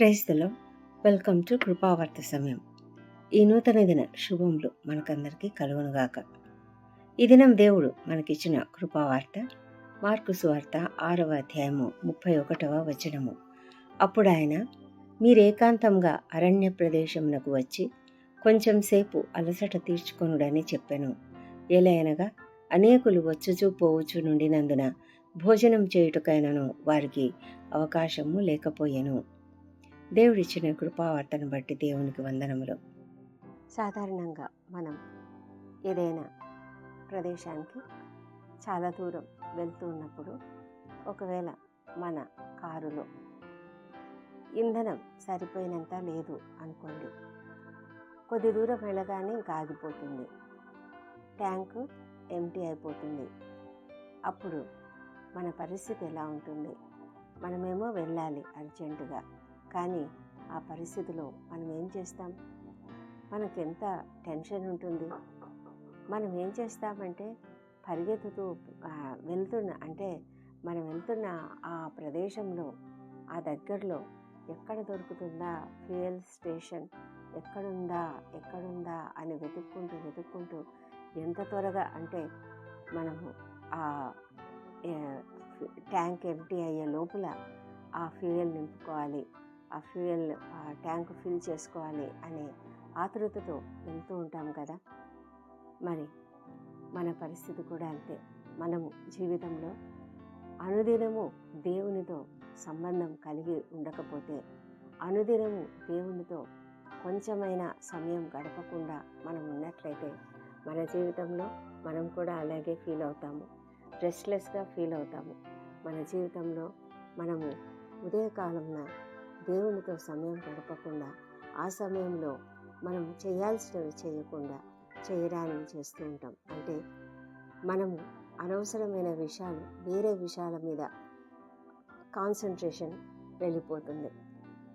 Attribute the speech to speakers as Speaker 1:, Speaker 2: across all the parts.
Speaker 1: క్రైస్తలో welcome to కృపావర్త సమయం. ఈ నూతన దిన శుభములు మనకందరికీ కలుగునుగాక. ఈ దినం దేవుడు మనకిచ్చిన కృపావార్త మార్కు సువార్త ఆరవ అధ్యాయము ముప్పై ఒకటవ వచనము. అప్పుడు ఆయన మీరు ఏకాంతంగా అరణ్య ప్రదేశమునకు వచ్చి కొంచెం సేపు అలసట తీర్చుకొనుడని చెప్పాను. ఎలయనగా అనేకులు వచ్చుచూ పోవచ్చు నుండినందున భోజనం చేయుటకైనను వారికి అవకాశము లేకపోయాను. దేవుడిచ్చిన కృపావార్తను బట్టి దేవునికి వందనములు. సాధారణంగా మనం ఏదైనా ప్రదేశానికి చాలా దూరం వెళ్తూ ఉన్నప్పుడు ఒకవేళ మన కారులో ఇంధనం సరిపోయినంత లేదు అనుకోండి. కొద్ది దూరం వెళ్ళగానే ఇంకా ఆగిపోతుంది. ట్యాంకు ఎంటీ అయిపోతుంది. అప్పుడు మన పరిస్థితి ఎలా ఉంటుంది? మనమేమో వెళ్ళాలి అర్జెంటుగా. కానీ ఆ పరిస్థితిలో మనం ఏం చేస్తాం? మనకెంత ఎంత టెన్షన్ ఉంటుంది? మనం ఏం చేస్తామంటే పరిగెత్తుతూ వెళ్తున్న అంటే మనం వెళ్తున్న ఆ ప్రదేశంలో ఆ దగ్గరలో ఎక్కడ దొరుకుతుందా ఫ్యూయల్ స్టేషన్? ఎక్కడుందా? ఎక్కడుందా? అని వెతుక్కుంటూ వెతుక్కుంటూ ఎంత త్వరగా అంటే మనము ఆ ట్యాంక్ ఎంటీ అయ్యే లోపల ఆ ఫ్యూయల్ నింపుకోవాలి. ఆ ఫ్యూయల్ ఆ ట్యాంక్ ఫిల్ చేసుకోవాలి అనే ఆతృతతో వెళ్తూ ఉంటాం కదా? మరి మన పరిస్థితి కూడా అంతే. మనము జీవితంలో అనుదినము దేవునితో సంబంధం కలిగి ఉండకపోతే అనుదినము దేవునితో కొంచెమైనా సమయం గడపకుండా మనం ఉన్నట్లయితే మన జీవితంలో మనం కూడా అలాగే ఫీల్ అవుతాము. రెస్ట్లెస్గా ఫీల్ అవుతాము. మన జీవితంలో మనము ఉదయకాలంన దేవునితో సమయం గడపకుండా ఆ సమయంలో మనం చేయాల్సినవి చేయకుండా చేయరానివి చేస్తూ ఉంటాం. అంటే మనము అనవసరమైన విషయాలు వేరే విషయాల మీద కాన్సన్ట్రేషన్ వెళ్ళిపోతుంది.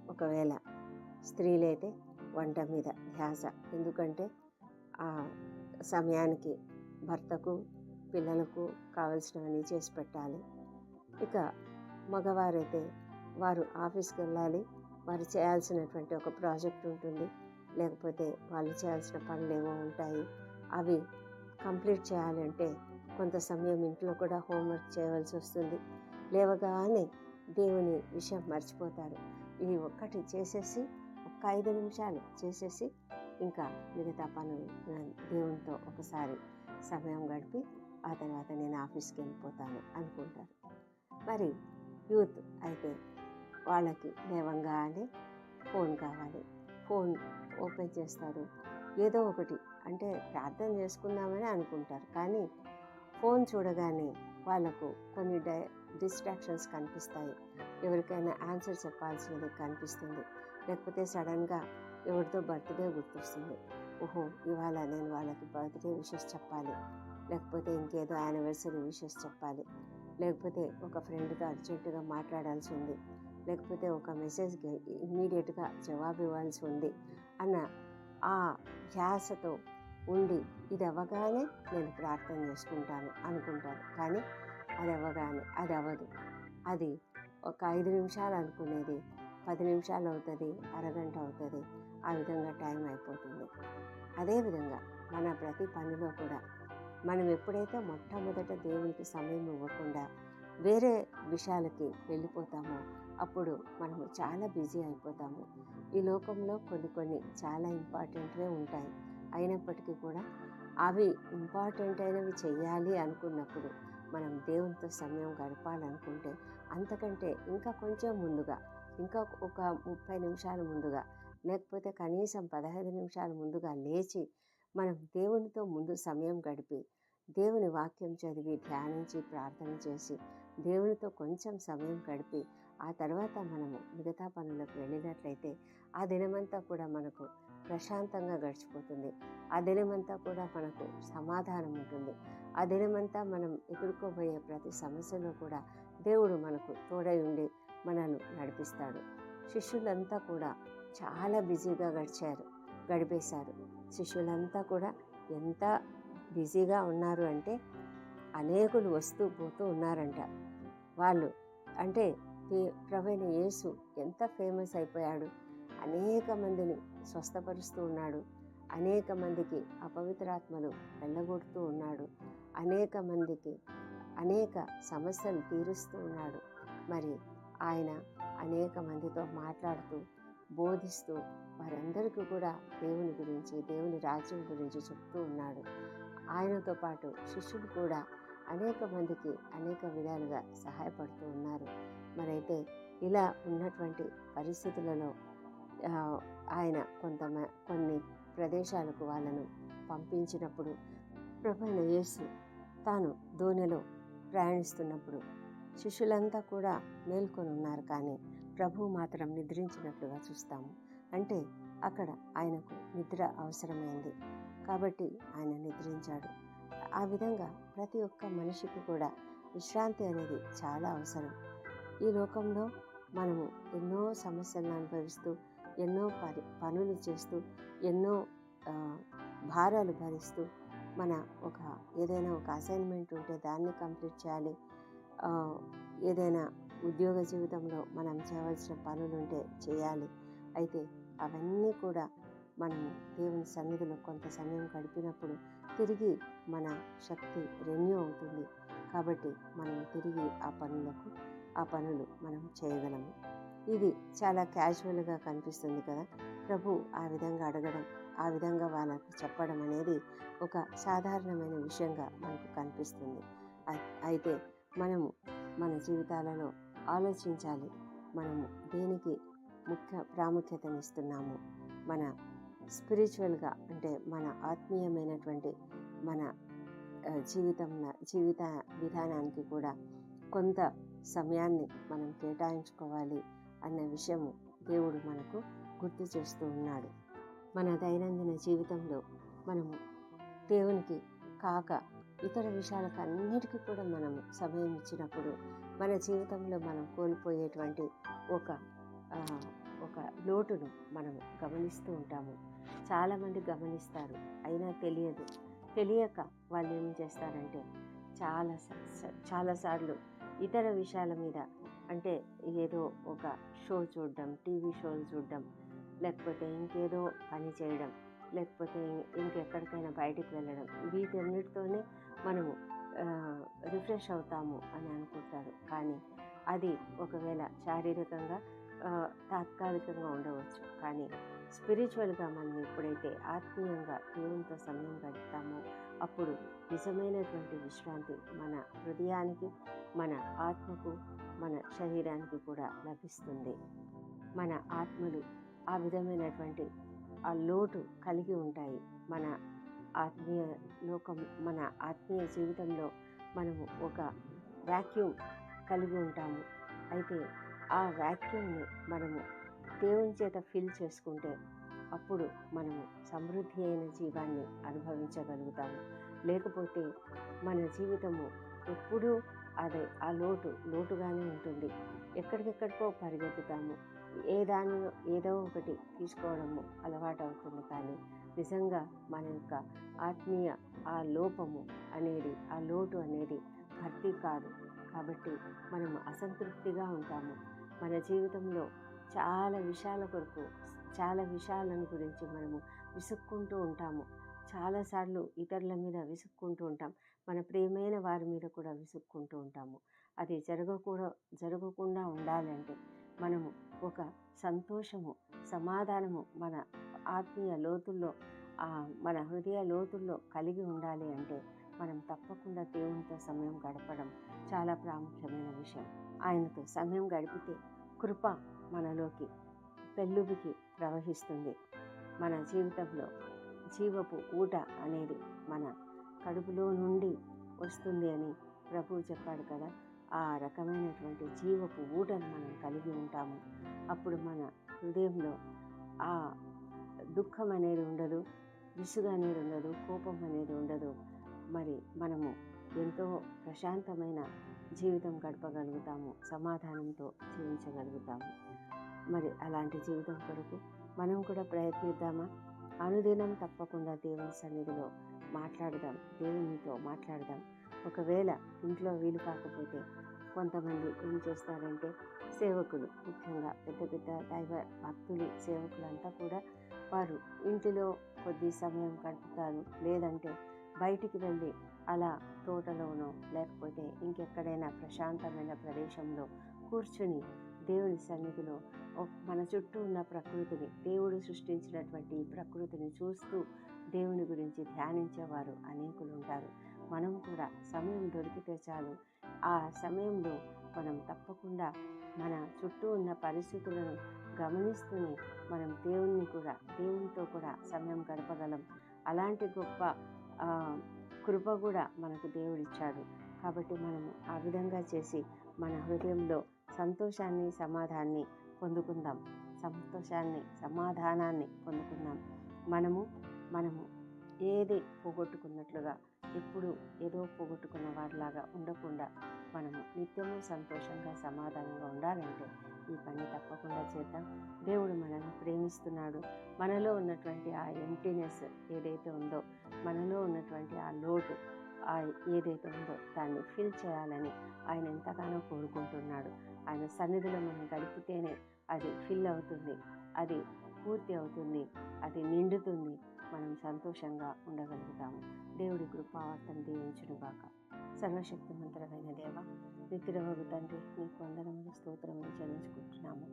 Speaker 1: ఒకవేళ స్త్రీలైతే వంట మీద ధ్యాస. ఎందుకంటే ఆ సమయానికి భర్తకు పిల్లలకు కావలసినవన్నీ చేసి పెట్టాలి. ఇక మగవారైతే వారు ఆఫీస్కి వెళ్ళాలి వారు చేయాల్సినటువంటి ఒక ప్రాజెక్ట్ ఉంటుంది. లేకపోతే వాళ్ళు చేయాల్సిన పనులు ఏవో ఉంటాయి. అవి కంప్లీట్ చేయాలంటే కొంత సమయం ఇంట్లో కూడా హోంవర్క్ చేయవలసి వస్తుంది. లేవగానే దేవుని విషయం మర్చిపోతారు. ఇది ఒక్కటి చేసేసి ఒక్క ఐదు నిమిషాలు చేసేసి ఇంకా మిగతా పనులు దేవునితో ఒకసారి సమయం గడిపి ఆ తర్వాత నేను ఆఫీస్కి వెళ్ళిపోతాను అనుకుంటారు. మరి యూత్ అయితే వాళ్ళకి లేవంగానే ఫోన్ కావాలి. ఫోన్ ఓపెన్ చేస్తారు. ఏదో ఒకటి అంటే ప్రార్థన చేసుకుందామని అనుకుంటారు. కానీ ఫోన్ చూడగానే వాళ్ళకు కొన్ని డై డిస్ట్రాక్షన్స్ కనిపిస్తాయి. ఎవరికైనా ఆన్సర్ చెప్పాల్సినది కనిపిస్తుంది. లేకపోతే సడన్గా ఎవరితో బర్త్డే గుర్తొస్తుంది. ఓహో ఇవాళ నేను వాళ్ళకి బర్త్డే విషెస్ చెప్పాలి. లేకపోతే ఇంకేదో యానివర్సరీ విషెస్ చెప్పాలి. లేకపోతే ఒక ఫ్రెండ్తో అర్జెంటుగా మాట్లాడాల్సి ఉంది. లేకపోతే ఒక మెసేజ్కి ఇమ్మీడియట్గా జవాబు ఇవ్వాల్సి ఉంది అన్న ఆ ధ్యాసతో ఉండి ఇది అవ్వగానే నేను ప్రార్థన చేసుకుంటాను అనుకుంటాను కానీ అది అవ్వగానే అది అవ్వదు అది ఒక ఐదు నిమిషాలు అనుకునేది పది నిమిషాలు అవుతుంది అరగంట అవుతుంది ఆ విధంగా టైం అయిపోతుంది. అదేవిధంగా మన ప్రతి పనిలో కూడా మనం ఎప్పుడైతే మొట్టమొదట దేవునికి సమయం ఇవ్వకుండా వేరే విషయాలకి వెళ్ళిపోతామో అప్పుడు మనము చాలా బిజీ అయిపోతాము. ఈ లోకంలో కొన్ని కొన్ని చాలా ఇంపార్టెంట్వే ఉంటాయి. అయినప్పటికీ కూడా అవి ఇంపార్టెంట్ అయినవి చేయాలి అనుకున్నప్పుడు మనం దేవునితో సమయం గడపాలనుకుంటే అంతకంటే ఇంకా కొంచెం ముందుగా ఇంకా ఒక ముప్పై నిమిషాల ముందుగా లేకపోతే కనీసం పదహైదు నిమిషాల ముందుగా లేచి మనం దేవునితో ముందు సమయం గడిపి దేవుని వాక్యం చదివి ధ్యానించి ప్రార్థన చేసి దేవునితో కొంచెం సమయం గడిపి ఆ తర్వాత మనము మిగతా పనులకు వెళ్ళినట్లయితే ఆ దినమంతా కూడా మనకు ప్రశాంతంగా గడిచిపోతుంది. ఆ దినమంతా కూడా మనకు సమాధానం ఉంటుంది. ఆ దినమంతా మనం ఎదుర్కోబోయే ప్రతి సమస్యలో కూడా దేవుడు మనకు తోడై ఉండి మనల్ని నడిపిస్తాడు. శిష్యులంతా కూడా చాలా బిజీగా గడిచారు గడిపేశారు. శిష్యులంతా కూడా ఎంత బిజీగా ఉన్నారు అంటే అనేకులు వస్తూ పోతూ ఉన్నారంట. వాళ్ళు అంటే ప్రవీణ యేసు ఎంత ఫేమస్ అయిపోయాడు. అనేక మందిని స్వస్థపరుస్తూ ఉన్నాడు. అనేక మందికి అపవిత్రాత్మలు వెళ్ళగొడుతూ ఉన్నాడు. అనేక మందికి అనేక సమస్యలు తీరుస్తూ ఉన్నాడు. మరి ఆయన అనేక మందితో మాట్లాడుతూ బోధిస్తూ వారందరికీ కూడా దేవుని గురించి దేవుని రాజ్యం గురించి చెప్తూ ఉన్నాడు. ఆయనతో పాటు శిష్యుడు కూడా అనేక మందికి అనేక విధాలుగా సహాయపడుతూ ఉన్నారు. మరైతే ఇలా ఉన్నటువంటి పరిస్థితులలో ఆయన కొంత కొన్ని ప్రదేశాలకు వాళ్ళను పంపించినప్పుడు ప్రభైన యేసు తాను దోణిలో ప్రయాణిస్తున్నప్పుడు శిష్యులంతా కూడా మేల్కొని ఉన్నారు. కానీ ప్రభు మాత్రం నిద్రించినట్లుగా చూస్తాము. అంటే అక్కడ ఆయనకు నిద్ర అవసరమైంది. కాబట్టి ఆయన నిద్రించాడు. ఆ విధంగా ప్రతి ఒక్క మనిషికి కూడా విశ్రాంతి అనేది చాలా అవసరం. ఈ లోకంలో మనము ఎన్నో సమస్యలను అనుభవిస్తూ ఎన్నో పని పనులు చేస్తూ ఎన్నో భారాలు భరిస్తూ మన ఒక ఏదైనా ఒక అసైన్మెంట్ ఉంటే దాన్ని కంప్లీట్ చేయాలి. ఏదైనా ఉద్యోగ జీవితంలో మనం చేయవలసిన పనులు ఉంటే చేయాలి. అయితే అవన్నీ కూడా మనము దేవుని సన్నిధిలో కొంత సమయం గడిపినప్పుడు తిరిగి మన శక్తి రెన్యూ అవుతుంది. కాబట్టి మనం తిరిగి ఆ పనులకు ఆ పనులు మనం చేయగలము. ఇది చాలా క్యాజువల్గా కనిపిస్తుంది కదా. ప్రభు ఆ విధంగా అడగడం ఆ విధంగా వాళ్ళకి చెప్పడం అనేది ఒక సాధారణమైన విషయంగా మనకు కనిపిస్తుంది. అయితే మనము మన జీవితాలలో ఆలోచించాలి. మనము దేనికి ముఖ్య ప్రాముఖ్యతనిస్తున్నాము? మన స్పిరిచువల్గా అంటే మన ఆత్మీయమైనటువంటి మన జీవితం జీవిత విధానానికి కూడా కొంత సమయాన్ని మనం కేటాయించుకోవాలి అన్న విషయము దేవుడు మనకు గుర్తు చేస్తూ ఉన్నాడు. మన దైనందిన జీవితంలో మనము దేవునికి కాక ఇతర విషయాలకు అన్నిటికీ కూడా మనము సమయం ఇచ్చినప్పుడు మన జీవితంలో మనం కోల్పోయేటువంటి ఒక ఒక లోటును మనము గమనిస్తూ ఉంటాము. చాలామంది గమనిస్తారు అయినా తెలియదు. తెలియక వాళ్ళు ఏం చేస్తారంటే చాలా చాలాసార్లు ఇతర విషయాల మీద. అంటే ఏదో ఒక షో చూడడం టీవీ షోలు చూడడం లేకపోతే ఇంకేదో పని చేయడం లేకపోతే ఇంకెక్కడికైనా బయటికి వెళ్ళడం వీటన్నిటితోనే మనము రిఫ్రెష్ అవుతాము అని అనుకుంటారు. కానీ అది ఒకవేళ శారీరకంగా తాత్కాలికంగా ఉండవచ్చు. కానీ స్పిరిచువల్గా మనం ఎప్పుడైతే ఆత్మీయంగా దేవునితో సమయం గడుపుతామో అప్పుడు నిజమైనటువంటి విశ్రాంతి మన హృదయానికి మన ఆత్మకు మన శరీరానికి కూడా లభిస్తుంది. మన ఆత్మలు ఆ విధమైనటువంటి ఆ లోటు కలిగి ఉంటాయి. మన ఆత్మీయ లోకం మన ఆత్మీయ జీవితంలో మనము ఒక వ్యాక్యూమ్ కలిగి ఉంటాము. అయితే ఆ వ్యాక్యూమ్ను మనము దేవుని చేత ఫిల్ చేసుకుంటే అప్పుడు మనము సమృద్ధి అయిన జీవాన్ని అనుభవించగలుగుతాము. లేకపోతే మన జీవితము ఎప్పుడూ అదే ఆ లోటు లోటుగానే ఉంటుంది. ఎక్కడికెక్కడికో పరిగెత్తుతాము. ఏ దాని ఏదో ఒకటి తీసుకోవడము అలవాటు అవుతుంది కానీ నిజంగా మన యొక్క ఆత్మీయ ఆ లోపము అనేది ఆ లోటు అనేది భర్తీ కాదు. కాబట్టి మనము అసంతృప్తిగా ఉంటాము. మన జీవితంలో చాలా విషయాల కొరకు చాలా విషయాలను గురించి మనము విసుక్కుంటూ ఉంటాము. చాలాసార్లు ఇతరుల మీద విసుక్కుంటూ ఉంటాం. మన ప్రియమైన వారి మీద కూడా విసుక్కుంటూ ఉంటాము. అది జరగకూడ జరగకుండా ఉండాలంటే మనము ఒక సంతోషము సమాధానము మన ఆత్మీయ లోతుల్లో మన హృదయ లోతుల్లో కలిగి ఉండాలి అంటే మనం తప్పకుండా దేవునితో సమయం గడపడం చాలా ప్రాముఖ్యమైన విషయం. ఆయనతో సమయం గడిపితే కృప మనలోకి పెళ్ళుబికి ప్రవహిస్తుంది. మన జీవితంలో జీవపు ఊట అనేది మన కడుపులో నుండి వస్తుంది అని ప్రభువు చెప్పాడు కదా. ఆ రకమైనటువంటి జీవపు ఊటను మనం కలిగి ఉంటాము. అప్పుడు మన హృదయంలో ఆ దుఃఖం అనేది ఉండదు విసుగు అనేది ఉండదు కోపం అనేది ఉండదు. మరి మనము ఎంతో ప్రశాంతమైన జీవితం గడపగలుగుతాము సమాధానంతో జీవించగలుగుతాము. మరి అలాంటి జీవితం కొరకు మనం కూడా ప్రయత్నిద్దామా? అనుదినం తప్పకుండా దేవుని సన్నిధిలో మాట్లాడదాం దేవునితో మాట్లాడదాం. ఒకవేళ ఇంట్లో వీలు కాకపోతే కొంతమంది ఏం చేస్తారంటే సేవకులు ముఖ్యంగా పెద్ద పెద్ద దైవ భక్తులు సేవకులంతా కూడా వారు ఇంటిలో కొద్ది సమయం గడుపుతారు. లేదంటే బయటికి వెళ్ళి అలా తోటలోనో లేకపోతే ఇంకెక్కడైనా ప్రశాంతమైన ప్రదేశంలో కూర్చుని దేవుని సన్నిధిలో మన చుట్టూ ఉన్న ప్రకృతిని దేవుడు సృష్టించినటువంటి ప్రకృతిని చూస్తూ దేవుని గురించి ధ్యానించేవారు అనేకులు ఉంటారు. మనం కూడా సమయం దొరికితే చాలు. ఆ సమయంలో మనం తప్పకుండా మన చుట్టూ ఉన్న పరిస్థితులను గమనిస్తూనే మనం దేవుణ్ణి కూడా దేవునితో కూడా సమయం గడపగలం. అలాంటి గొప్ప కృప కూడా మనకు దేవుడిచ్చాడు. కాబట్టి మనము ఆ విధంగా చేసి మన హృదయంలో సంతోషాన్ని సమాధాన్ని పొందుకుందాం. సంతోషాన్ని సమాధానాన్ని పొందుకుందాం. మనము మనము ఏది పోగొట్టుకున్నట్లుగా ఎప్పుడు ఏదో పోగొట్టుకున్న వారిలాగా ఉండకుండా మనము నిత్యము సంతోషంగా సమాధానంగా ఉండాలంటే ఈ పని తప్పకుండా చేద్దాం. దేవుడు మనల్ని ప్రేమిస్తున్నాడు. మనలో ఉన్నటువంటి ఆ ఎంటీనెస్ ఏదైతే ఉందో మనలో ఉన్నటువంటి ఆ లోటు ఏదైతే ఉందో దాన్ని ఫిల్ చేయాలని ఆయన ఎంతగానో కోరుకుంటున్నాడు. ఆయన సన్నిధిలో మనం గడిపితేనే అది ఫిల్ అవుతుంది అది పూర్తి అవుతుంది అది నిండుతుంది. మనం సంతోషంగా ఉండగలుగుతాము. దేవుడి కృపావర్తం దీవించునుగాక. సర్వశక్తిమంతుడమైన దేవ నిత్యుడవగు తండ్రి నీకు వందనములు స్తోత్రములు చెల్లించుకుంటున్నాము.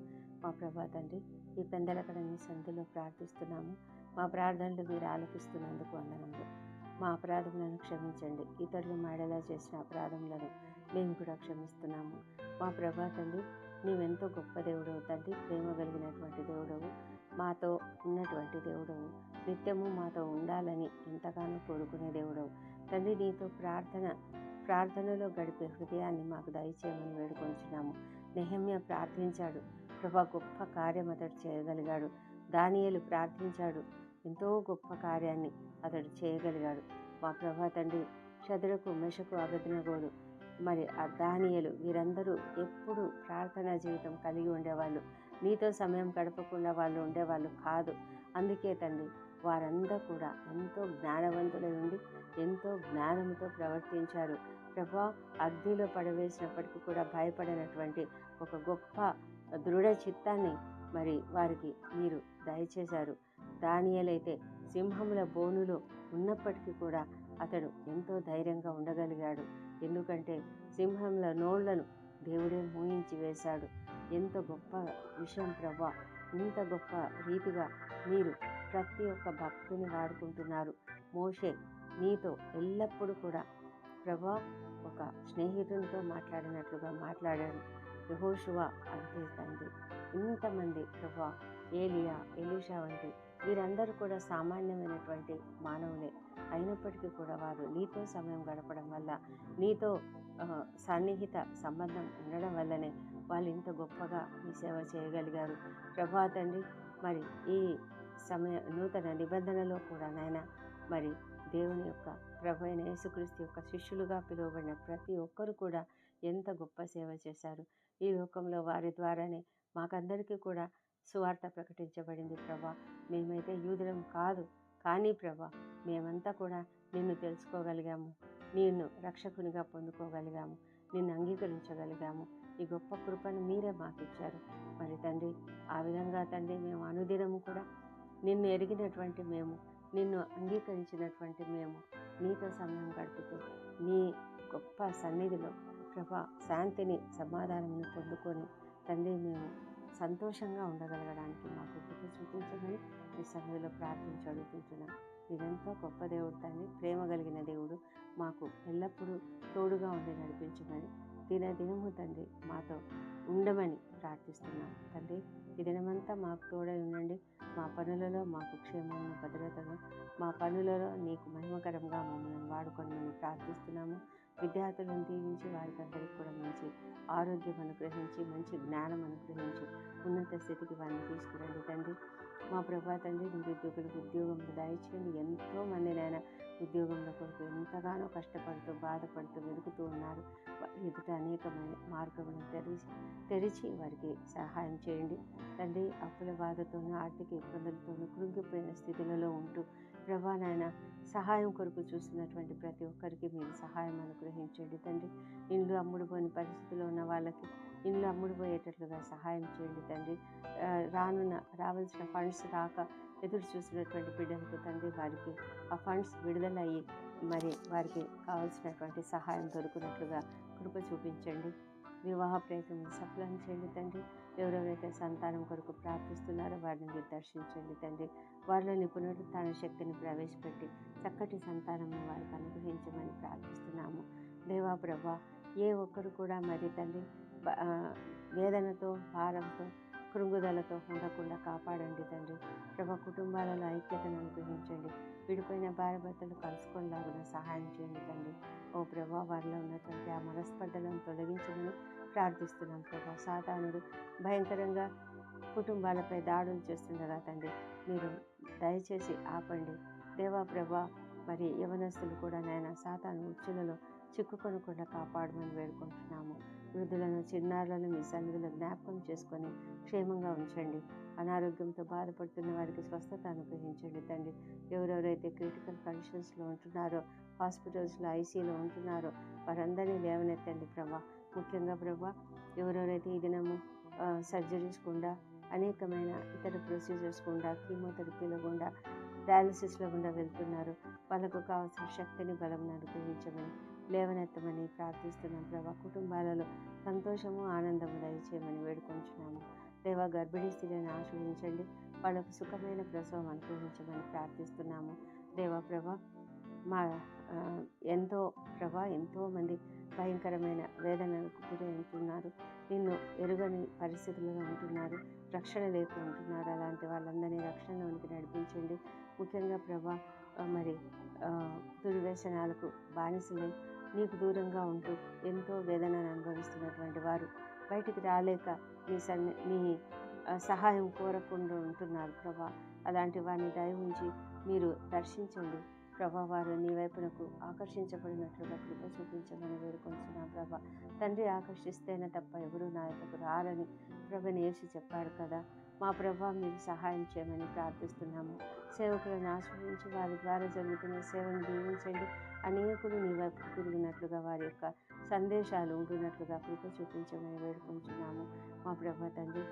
Speaker 1: మా ప్రభా తండ్రి ఈ పెందలకడ మీ సంధిలో ప్రార్థిస్తున్నాము. మా ప్రార్థనలు మీరు ఆలపిస్తున్నందుకు వందనములు. మా అపరాధములను క్షమించండి. ఇతరులు మేడలా చేసిన అపరాధములను మేము కూడా క్షమిస్తున్నాము. మా ప్రభా తండ్రి నీవెంతో గొప్ప దేవుడవు తండ్రి ప్రేమ కలిగినటువంటి దేవుడవు మాతో ఉన్నటువంటి దేవుడవు నిత్యము మాతో ఉండాలని ఎంతగానో కోరుకునే దేవుడవు. తండ్రి నీతో ప్రార్థన ప్రార్థనలో గడిపే హృదయాన్ని మాకు దయచేయమని వేడుకొంచున్నాము. నెహమ్య ప్రార్థించాడు. ప్రభా గొప్ప కార్యం అతడు చేయగలిగాడు. దానియేలు ప్రార్థించాడు. ఎంతో గొప్ప కార్యాన్ని అతడు చేయగలిగాడు. మా ప్రభా తండ్రి చదురకు మెషకు అగదినగోడు మరి ఆ దానియలు వీరందరూ ఎప్పుడు ప్రార్థనా జీవితం కలిగి ఉండేవాళ్ళు. నీతో సమయం గడపకుండా వాళ్ళు ఉండేవాళ్ళు కాదు. అందుకే తండ్రి వారందరూ కూడా ఎంతో జ్ఞానవంతులై ఉండి ఎంతో జ్ఞానంతో ప్రవర్తించారు. ప్రభా అగ్నిలో పడవేసినప్పటికీ కూడా భయపడినటువంటి ఒక గొప్ప దృఢ చిత్తాన్ని మరి వారికి మీరు దయచేశారు. దానియలైతే సింహముల బోనులో ఉన్నప్పటికీ కూడా అతడు ఎంతో ధైర్యంగా ఉండగలిగాడు. ఎందుకంటే సింహముల నోళ్ళను దేవుడే మూయించి వేశాడు. ఎంత గొప్ప విషయం ప్రభా ఇంత గొప్ప రీతిగా మీరు ప్రతి ఒక్క భక్తుని వాడుకుంటున్నారు. మోషే నీతో ఎల్లప్పుడూ కూడా ప్రభా ఒక స్నేహితునితో మాట్లాడినట్లుగా మాట్లాడాడు. యహోషువ అంతే తండ్రి. ఇంతమంది ప్రభా ఏలియా ఎలీషా వంటి వీరందరూ కూడా సామాన్యమైనటువంటి మానవులే. అయినప్పటికీ కూడా వారు నీతో సమయం గడపడం వల్ల నీతో సన్నిహిత సంబంధం ఉండడం వల్లనే వాళ్ళు ఇంత గొప్పగా మీ సేవ చేయగలిగారు. ప్రభా తండ్రి మరి ఈ సమయ నూతన నిబంధనలో కూడా నాయన మరి దేవుని యొక్క ప్రభు అయిన యేసుక్రీస్తు యొక్క శిష్యులుగా పిలువబడిన ప్రతి ఒక్కరు కూడా ఎంత గొప్ప సేవ చేశారు. ఈ లోకంలో వారి ద్వారానే మాకందరికీ కూడా సువార్త ప్రకటించబడింది ప్రభా. మేమైతే యూదులం కాదు. కానీ ప్రభా మేమంతా కూడా నిన్ను తెలుసుకోగలిగాము. నిన్ను రక్షకునిగా పొందుకోగలిగాము. నిన్ను అంగీకరించగలిగాము. ఈ గొప్ప కృపను మీరే మాకిచ్చారు. మరి తండ్రి ఆ విధంగా తండ్రి మేము అనుదినము కూడా నిన్ను ఎరిగినటువంటి మేము నిన్ను అంగీకరించినటువంటి మేము నీతో సమయం గడుపుతూ నీ గొప్ప సన్నిధిలో ప్రభా శాంతిని సమాధానం పొందుకొని తండ్రి మేము సంతోషంగా ఉండగలగడానికి మాకు కృప చూపించమని మీ సన్నిధిలో ప్రార్థించి అడుగుతుంటున్నాం. మీరెంతో గొప్ప దేవుడు తండ్రి ప్రేమ కలిగిన దేవుడు మాకు ఎల్లప్పుడూ తోడుగా ఉండి నడిపించమని దిన దినము తండ్రి మాతో ఉండమని ప్రార్థిస్తున్నాం. తండ్రి ఈ దినమంతా మాకు తోడై ఉండండి. మా పనులలో మాకు క్షేమమును భద్రతను మా పనులలో నీకు మహిమకరంగా మమ్మల్ని వాడుకోమని ప్రార్థిస్తున్నాము. విద్యార్థులను దీవించి వారికి అందరికీ కూడా మంచి ఆరోగ్యం అనుగ్రహించి మంచి జ్ఞానం అనుగ్రహించి ఉన్నత స్థితికి వారిని తీసుకురండి తండ్రి. మా ప్రభా తండ్రి నిరుద్యోగులకు ఉద్యోగంలో దయచేయండి ఎంతో మంది నాయన ఉద్యోగంలో కొరకు ఎంతగానో కష్టపడుతూ బాధపడుతూ వెతుకుతూ ఉన్నారు. ఎదుట అనేకమైన మార్గములను తెరిచి తెరిచి వారికి సహాయం చేయండి. తండ్రి అప్పుల బాధతోనూ ఆర్థిక ఇబ్బందులతోనూ కృంగిపోయిన స్థితులలో ఉంటూ ప్రభా నాయన సహాయం కొరకు చూస్తున్నటువంటి ప్రతి ఒక్కరికి మీరు సహాయం అనుగ్రహించండి తండ్రి. ఇండ్లు అమ్ముడుపోని పరిస్థితిలో ఉన్న వాళ్ళకి ఇండ్లు అమ్ముడుపోయేటట్లుగా సహాయం చేయండి తండ్రి. రానున్న రావాల్సిన ఫండ్స్ రాక ఎదురు చూసినటువంటి బిడ్డలకు తండ్రి వారికి ఆ ఫండ్స్ విడుదలయ్యి మరి వారికి కావాల్సినటువంటి సహాయం దొరికినట్లుగా కృప చూపించండి. వివాహ ప్రయత్నం సఫలం చేయండి తండ్రి. ఎవరెవరైతే సంతానం కొరకు ప్రార్థిస్తున్నారో. వారిని మీరు దర్శించండి తండ్రి. వారిలో పునరుత్థాన శక్తిని ప్రవేశపెట్టి చక్కటి సంతానం వారికి అనుగ్రహించమని ప్రార్థిస్తున్నాము. దేవా ప్రభా ఏ ఒక్కరు కూడా మరి తండ్రి వేదనతో భారంతో కృంగుదలతో ఉండకుండా కాపాడండి తండ్రి. ప్రభా కుటుంబాలలో ఐక్యతను అనుగ్రహించండి. విడిపోయిన భార్య భర్తలు కలుసుకునేలాగా సహాయం చేయండి తండ్రి. ఓ ప్రభా వారిలో ఉన్నటువంటి ఆ మనస్పర్ధలను తొలగించమని ప్రార్థిస్తున్నాం ప్రభా. సాతానుడు భయంకరంగా కుటుంబాలపై దాడులు చేస్తుండగా తండ్రి మీరు దయచేసి ఆపండి. దేవా ప్రభా మరి యవనస్తులు కూడా నాయన సాతాను ఉచ్చులలో చిక్కుకొనకుండా కాపాడమని వేడుకుంటున్నాము. వృద్ధులను చిన్నారులను మీ సన్నిధిలో జ్ఞాపకం చేసుకొని క్షేమంగా ఉంచండి. అనారోగ్యంతో బాధపడుతున్న వారికి స్వస్థత అనుగ్రహించండి తండ్రి. ఎవరెవరైతే క్రిటికల్ కండిషన్స్లో ఉంటున్నారో హాస్పిటల్స్లో ఐసీలో ఉంటున్నారో వారందరినీ లేవనెత్తండి ప్రభా. ముఖ్యంగా ప్రభా ఎవరెవరైతే ఈ దినము సర్జరీస్ గుండా అనేకమైన ఇతర ప్రొసీజర్స్ గుండా కీమోథెరపీల గుండా డయాలసిస్లో గుండా వెళ్తున్నారు. వాళ్ళకు కావాల్సిన శక్తిని బలం అనుగ్రహించమని లేవనెత్తమని ప్రార్థిస్తున్నాం ప్రభా. కుటుంబాలలో సంతోషము ఆనందము దయచేయమని వేడుకొంచున్నాము. దేవా గర్భిణీ స్త్రీలను ఆశ్రయించండి. వాళ్ళకు సుఖమైన ప్రసవం అనుగ్రహించమని ప్రార్థిస్తున్నాము. దేవా ప్రభా మా ఎంతో ప్రభా ఎంతోమంది భయంకరమైన వేదనలకు గురి ఉంటున్నారు నిన్ను ఎరుగని పరిస్థితుల్లో ఉంటున్నారు. రక్షణ లేక ఉంటున్నారు. అలాంటి వాళ్ళందరినీ రక్షణలోనికి నడిపించండి. ముఖ్యంగా ప్రభా మరి దుర్వ్యసనాలకు బానిసలై నీకు దూరంగా ఉంటూ ఎంతో వేదనను అనుభవిస్తున్నటువంటి వారు బయటికి రాలేక నీ సన్ని నీ సహాయం కోరకుండా ఉంటున్నారు ప్రభా. అలాంటి వారిని దయ ఉంచి మీరు దర్శించండి. ప్రభా వారు నీ వైపునకు ఆకర్షించబడినట్లుగా కృప చూపించమని వేడుకొంటున్నాం ప్రభా. తండ్రి ఆకర్షిస్తేనే తప్ప ఎవరు నా యొక్కకు రారని ప్రభని యేసు చెప్పాడు కదా. మా ప్రభా మీరు సహాయం చేయమని ప్రార్థిస్తున్నాము. సేవకులను ఆశ్రయించి వారి ద్వారా జరుగుతున్న సేవను దీవించండి. అనేకులు నీ వైపు తిరిగినట్లుగా వారి యొక్క సందేశాలు ఉంటున్నట్లుగా కృప చూపించమని వేడుకుంటున్నాము మా ప్రభా తండ్రి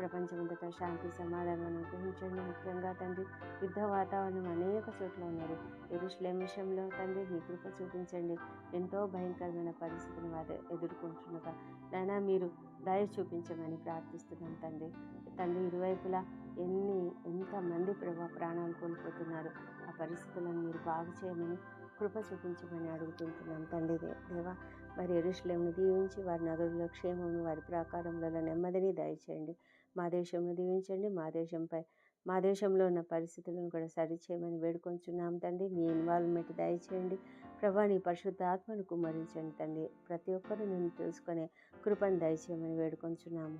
Speaker 1: ప్రపంచమంతటా శాంతి సమాధానం అనుగ్రహించండి ముఖ్యంగా తండ్రి యుద్ధ వాతావరణం అనేక చోట్ల ఉన్నది. ఎరుశ్లేం విషయంలో తండ్రి మీ కృప చూపించండి. ఎంతో భయంకరమైన పరిస్థితిని వారు ఎదుర్కొంటుండగా నాయనా మీరు దయ చూపించమని ప్రార్థిస్తున్నాం తండ్రి. తండ్రి ఇరువైపులా ఎన్ని ఎంతమంది ప్రభా ప్రాణాలు కోల్పోతున్నారు? ఆ పరిస్థితులను మీరు బాగు చేయమని కృప చూపించమని అడుగుతుంటున్నాం తండ్రి దేవా. వారి ఎరుషులేమును దీవించి వారి నగరులో క్షేమము వారి ప్రాకారంలో నెమ్మదిని దయచేయండి. మా దేశంను దీవించండి మా దేశంపై మా దేశంలో ఉన్న పరిస్థితులను కూడా సరిచేయమని వేడుకొంచున్నాం తండ్రి. మీ ఇన్వాల్వ్మెంట్ దయచేయండి. ప్రభా నీ పరిశుద్ధ ఆత్మను కుమ్మరించండి తండ్రి. ప్రతి ఒక్కరు నేను తెలుసుకునే కృపను దయచేయమని వేడుకొంచున్నాము.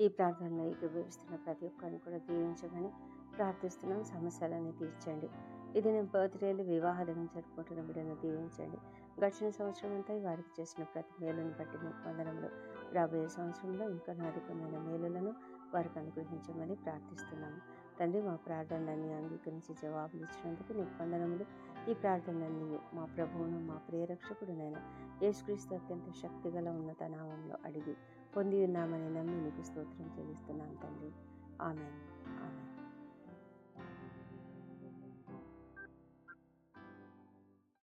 Speaker 1: ఈ ప్రార్థనలో ఏకీభవిస్తున్న ప్రతి ఒక్కరిని కూడా దీవించమని ప్రార్థిస్తున్నాం. సమస్యలన్నీ తీర్చండి. ఇది నేను బర్త్డేలు వివాహ దినం జరుపుకుంటున్న బిడ్డను దీవించండి. గడిచిన సంవత్సరం అంతా వారికి చేసిన ప్రతి మేలును బట్టి మీకు వందనంలో రాబోయే సంవత్సరంలో ఇంకా అధికమైన మేలులను వారికి అనుగ్రహించమని ప్రార్థిస్తున్నాము. తండ్రి మా ప్రార్థనలన్నీ అంగీకరించి జవాబులు ఇచ్చినందుకు నీకు వందనములు. ఈ ప్రార్థనలన్నీ మా ప్రభువును మా ప్రియరక్షకుడునైన యేసుక్రీస్తు అత్యంత శక్తిగల ఉన్నత నామంలో అడిగి పొంది ఉన్నామని నమ్మి నీకు స్తోత్రం చెల్లిస్తున్నాను తండ్రి. ఆమె ఆమె